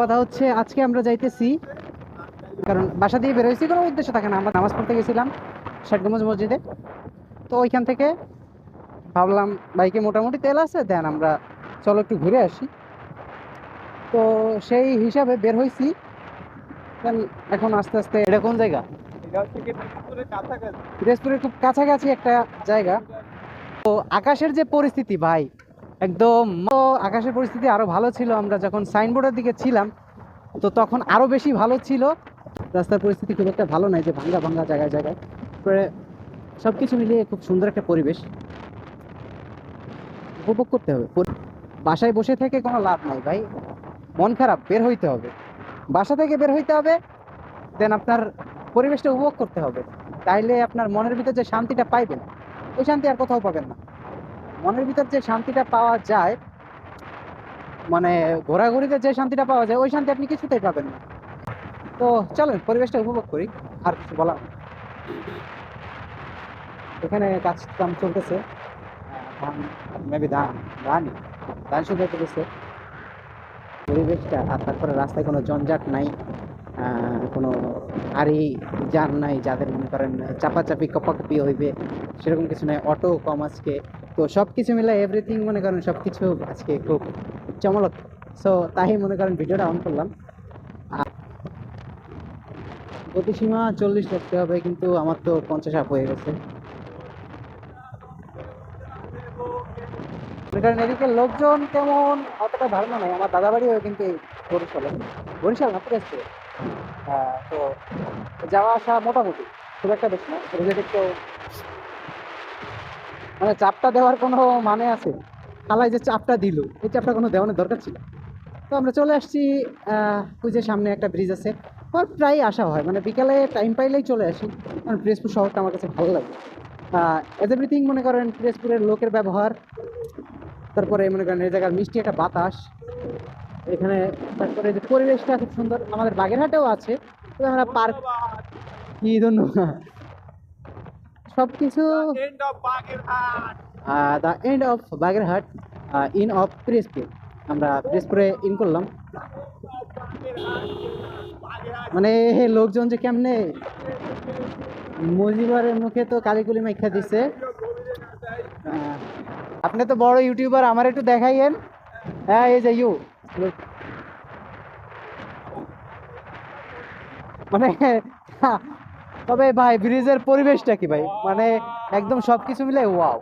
কথা হচ্ছে, আজকে আমরা যাইতেছি, কারণ বাসা দিয়ে বেরোইছি কোনো উদ্দেশ্য থাকে না। আমরা নামাজ পড়তে গেছিলাম ষাটগঞ্জ মসজিদে। তো ওইখান থেকে ভাবলাম বাইকে মোটামুটি তেল আছে, দেন আমরা চলো একটু ঘুরে আসি। তো সেই হিসাবে বের হয়েছি এখন আস্তে আস্তে, এটা কোন জায়গা? পিরোজপুরের খুব কাছাকাছি একটা জায়গা। তো আকাশের যে পরিস্থিতি, ভাই একদম। আকাশের পরিস্থিতি আরও ভালো ছিল, আমরা যখন সাইনবোর্ডের দিকে ছিলাম, তো তখন আরও বেশি ভালো ছিল। রাস্তার পরিস্থিতি খুব একটা ভালো নাই যে ভাঙ্গা ভাঙ্গা জায়গায় জায়গায়। তারপরে সব কিছু মিলিয়ে খুব সুন্দর একটা পরিবেশ। উপভোগ করতে হবে। বাসায় বসে থেকে কোনো লাভ নাই ভাই। মন খারাপ, বের হইতে হবে। বাসা থেকে বের হইতে হবে দেন আপনার পরিবেশটা উপভোগ করতে হবে। তাইলে আপনার মনের ভিতরে যে শান্তিটা পাইবেন, ওই শান্তি আর কোথাও পাবেন না। মনের ভিতর যে শান্তিটা পাওয়া যায় মানে ঘোরাঘুরিতে যে শান্তিটা পাওয়া যায়, ওই শান্তি আপনি কিছুতেই পাবেন না। তো চলেন, পরিবেশটা উপভোগ করি, আর কিছু বলা এখানে কাজ কাম চলতেছে। মেবি ধান ধানই, ধান পরিবেশটা, আর তারপরে রাস্তায় কোনো জঞ্জাট নাই কোনো গাড়ি যান নাই, যাদের মনে করেন চাপাচাপি, কপাকপি হইবে, সেরকম কিছু নাই। অটো কম আজকে। তো সব কিছু মিলে এভরিথিং মনে করেন সব কিছু আজকে খুব চমলক সো তাই মনে করেন ভিডিওটা অন করলাম। গতিসীমা চল্লিশ রাখতে হবে কিন্তু আমার তো পঞ্চাশ আপ হয়ে গেছে। করেন এদিকে লোকজন তেমন অতটা ধারণা নাই আমার দাদা বাড়িও কিন্তু বরিশালে। বরিশাল না পিরোজপুরে আহ, তো যাওয়া আসা মোটামুটি খুব একটা বেশি না তো মানে চাপটা দেওয়ার কোনো মানে আছে? খালায় যে চাপটা দিল, এই চাপটা কোনো দেওয়ানোর দরকার ছিল? তো আমরা চলে আসছি যে সামনে একটা ব্রিজ আছে। আমার প্রায় আসা হয় মানে বিকালে টাইম পাইলেই চলে আসি। কারণ পিরোজপুর শহরটা আমার কাছে ভালো লাগে। এজ এভরিথিং মনে করেন, পিরোজপুরের লোকের ব্যবহার, তারপরে মনে করেন এই জায়গার মিষ্টি একটা বাতাস, এখানে তারপরে যে পরিবেশটা খুব সুন্দর, আমাদের বাগেরহাটেও আছে। আমরা পার্ক কি ধন্যবাদ। সব কিছু. The end of Bagerhat in of Pirojpur আমরা পিরোজপুরে ইন করলাম। মানে লোকজন যে কেমনে মুজিবারের মুখে তো কালিকুলি মাইখা দিছে। আপনি তো বড় ইউটিউবার আমার একটু দেখাইয়েন। হ্যাঁ এই যে ইউ মানে তবে ভাই ব্রিজের পরিবেশটা কি ভাই? মানে একদম সব কিছু মিলে ওয়াও।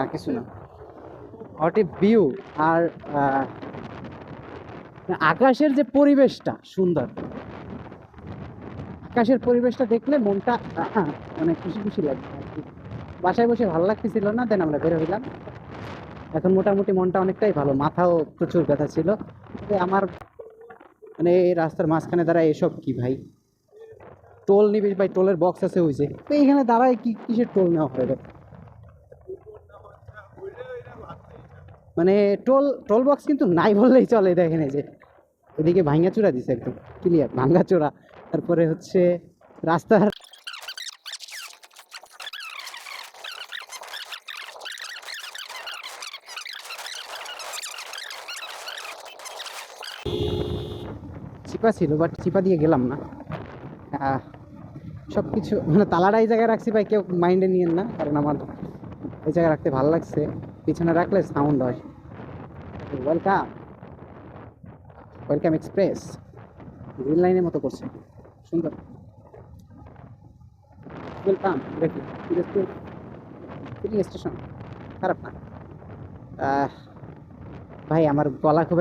আর কিছু না। হোয়াট এ ভিউ আর আকাশের যে পরিবেশটা সুন্দর। আকাশের পরিবেশটা দেখলে মনটা অনেক খুশি খুশি কি বাসায় বসে ভালো লাগতেছিল না দেন আমরা বের হইলাম। এখন মোটামুটি মনটা অনেকটাই ভালো মাথাও প্রচুর ব্যথা ছিল। আমার মানে এই রাস্তার মাঝখানে দাঁড়ায় এসব কি ভাই? টোল নিবি ভাই, টোলের বক্স আছে যে। তো এইখানে দাঁড়ায় কি, কিসের টোল নেওয়া রে? মানে টোল টোল বক্স কিন্তু নাই বললেই চলে দেখেন এই যে। এদিকে ভাঙ্গা চূড়া দিছে একদম ক্লিয়ার ভাঙ্গা চূড়া তারপরে হচ্ছে রাস্তার চিপা ছিল বাট চিপা দিয়ে গেলাম না। সব কিছু মানে তালাটা এই জায়গায় রাখছি ভাই, কেউ মাইন্ডে নিয়েন না, কারণ আমার এই জায়গায় রাখতে ভালো লাগছে। পিছনে রাখলে সাউন্ড হয়। ওয়েলকাম ওয়েলকাম এক্সপ্রেস রেল লাইনের মতো করছে। সুন্দর। ওয়েলকাম দেখি স্টেশন খারাপ না। ভাই, আমার গলা খুব